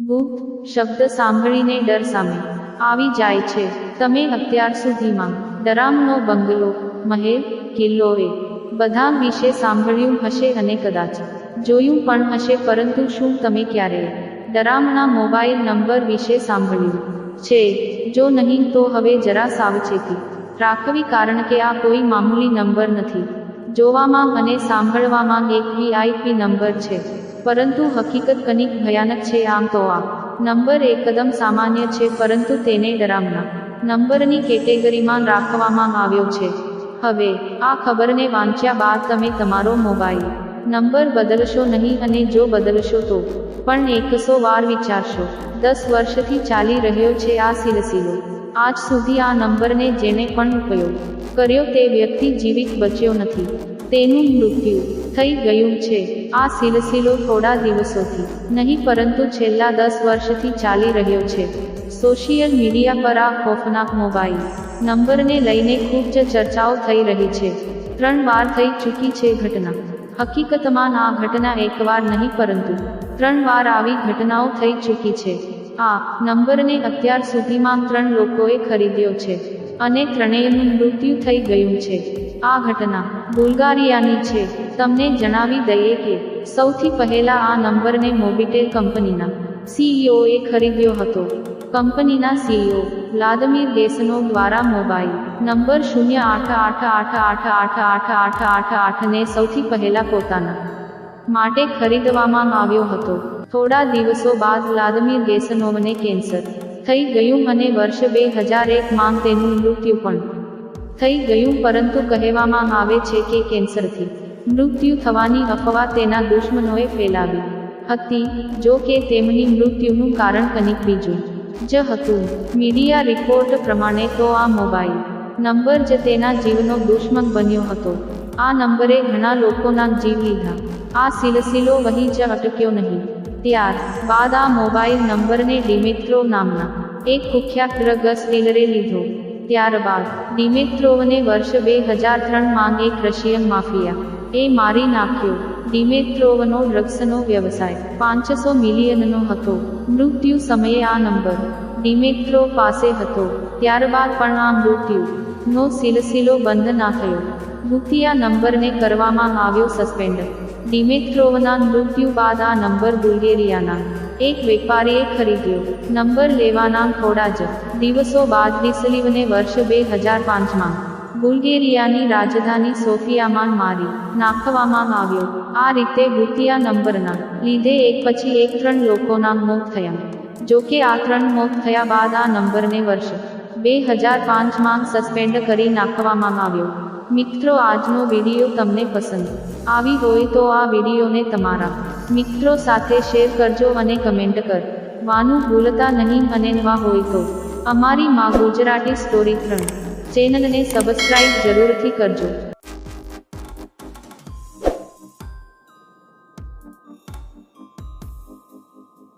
ગુપ્ત શબ્દ સાંભળીને ડર સામે. આવી જાય છે. તમે અત્યાર સુધીમાં ડરામનો બંગલો, મહેલ, કિલ્લો એ બધા વિશે સાંભળ્યું હશે અને કદાચ જોયું પણ હશે, પરંતુ શું તમે ક્યારેય ડરામના મોબાઈલ નંબર વિશે સાંભળ્યું છે? જો નહીં, તો હવે જરા સાવચેતી રાખવી, કારણ કે આ કોઈ મામૂલી નંબર નથી. જોવામાં અને સાંભળવામાં એક વીઆઈપી નંબર છે. પરંતુ હકીકત કનિક ભયાનક છે આમ તો આ. નંબર એકદમ સામાન્ય છે, પરંતુ તેને ડરામના નંબરની કેટેગરીમાં રાખવામાં આવ્યો છે. હવે, આ ખબરને વાંચ્યા બાદ તમે તમારો મોબાઈલ નંબર બદલશો નહીં અને જો બદલશો તો, પણ એકસો વાર વિચારશો. દસ વર્ષથી ચાલી રહ્યો છે આ સિલસિલો. આજ સુધી આ નંબરને જેણે પણ ઉપયોગ કર્યો તે વ્યક્તિ જીવિત બચ્યો નથી. તેનું મૃત્યુ થઈ ગયું છે. આ સિલસિલો થોડા દિવસોથી નહીં, પરંતુ છેલ્લા દસ વર્ષથી ચાલી રહ્યો છે. સોશિયલ મીડિયા પર આ ખોફનાક મોબાઈલ નંબરને લઈને ખૂબ જ ચર્ચાઓ થઈ રહી છે. ત્રણ વાર થઈ ચૂકી છે ઘટના. હકીકતમાં આ ઘટના એકવાર નહીં, પરંતુ ત્રણ વાર આવી ઘટનાઓ થઈ ચૂકી છે. આ નંબરને અત્યાર સુધીમાં ત્રણ લોકોએ ખરીદ્યો છે. અને ત્રણેયનું મૃત્યુ થઈ ગયું છે આ ઘટના બુલ્ગારિયાની છે તમને જણાવી દઈએ કે સૌથી પહેલા આ નંબરને મોબિટેલ કંપનીના સીઈઓએ ખરીદ્યો હતો કંપનીના સીઈઓ વ્લાદમીર દેસનો દ્વારા મોબાઈલ નંબર શૂન્ય આઠ આઠ આઠ આઠ આઠ આઠ આઠ આઠ આઠને સૌથી પહેલા પોતાના માટે ખરીદવામાં આવ્યો હતો થોડા દિવસો બાદ વ્લાદમીર દેસનોવને કેન્સર થઈ ગયું અને વર્ષ બે હજાર એકમાં તેનું મૃત્યુ પણ. થઈ ગયું પરંતુ કહેવામાં આવે છે કે કેન્સરથી. મૃત્યુ થવાની અફવા તેના દુશ્મનોએ ફેલાવી. હતી, જો કે તેમની મૃત્યુનું કારણ કંઈક બીજું. જ હતું. મીડિયા રિપોર્ટ પ્રમાણે તો આ મોબાઈલ નંબર જ તેના જીવનો દુશ્મન બન્યો હતો. આ નંબરે ઘણા લોકોના જીવ લીધા. આ સિલસિલો વહી જ અટક્યો નહીં. ત્યાર બાદ આ મોબાઈલ નંબરને ડિમેટ્રો નામના એક કુખ્યાત ડ્રગ્સ ડીલરે લીધો. ત્યારબાદ ડિમેત્રોવને વર્ષ બે હજાર ત્રણમાં એક રશિયન માફિયા એ મારી નાખ્યો. ડિમેત્રોવનો ડ્રગ્સનો વ્યવસાય પાંચસો મિલિયનનો હતો. મૃત્યુ સમયે આ નંબર ડિમેટ્રો પાસે હતો. ત્યારબાદ પણ આ મૃત્યુ નો સિલસિલો બંધ ના થયો. ભૂતિયા નંબરને કરવામાં આવ્યો સસ્પેન્ડ ડિમેટ્રોવના મૃત્યુ બાદ આ નંબર બુલ્ગેરિયાના એક વેપારીએ ખરીદ્યો. નંબર લેવાના થોડા જ દિવસો બાદ ડિસલીવને વર્ષ બે હજાર પાંચમાં બુલ્ગેરિયાની રાજધાની સોફિયામાં મારી નાખવામાં આવ્યો. આ રીતે ભૂતિયા નંબરના લીધે એક પછી એક ત્રણ લોકોના મોત થયા. જો કે આ ત્રણ મોત થયા બાદ આ નંબરને વર્ષ બે હજાર પાંચમાં સસ્પેન્ડ કરી નાખવામાં આવ્યો. મિત્રો, આજનો વીડિયો તમને પસંદ આવી હોય તો આ વિડીયોને તમારા મિત્રો સાથે શેર કરજો અને કમેન્ટ કર. વાનું ભૂલતા નહીં અને નવા હોય તો અમારી માં ગુજરાતી સ્ટોરી ત્રણ ચેનલને સબસ્ક્રાઇબ જરૂરથી કરજો.